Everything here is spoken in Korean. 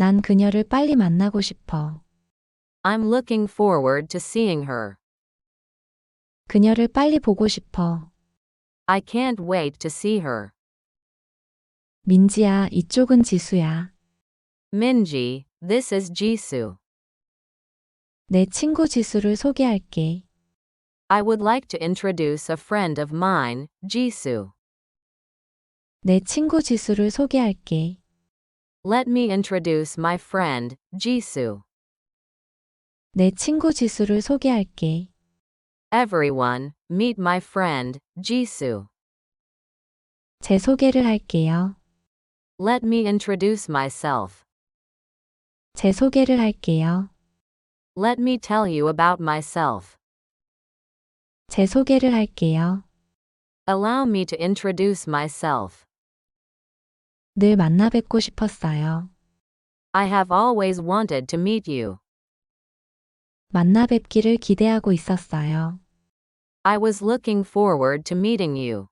난 그녀를 빨리 만나고 싶어. I'm looking forward to seeing her. 그녀를 빨리 보고 싶어. I can't wait to see her. 민지야, 이쪽은 지수야. Minji, this is Jisoo. 내 친구 지수를 소개할게. I would like to introduce a friend of mine, Jisoo. 내 친구 지수를 소개할게. Let me introduce my friend, Jisoo. 내 친구 지수를 소개할게. Everyone, meet my friend, Jisoo. 제 소개를 할게요. Let me introduce myself. 제 소개를 할게요. Let me tell you about myself. 제 소개를 할게요. Allow me to introduce myself. 늘 만나 뵙고 싶었어요. I have always wanted to meet you. 만나 뵙기를 기대하고 있었어요. I was looking forward to meeting you.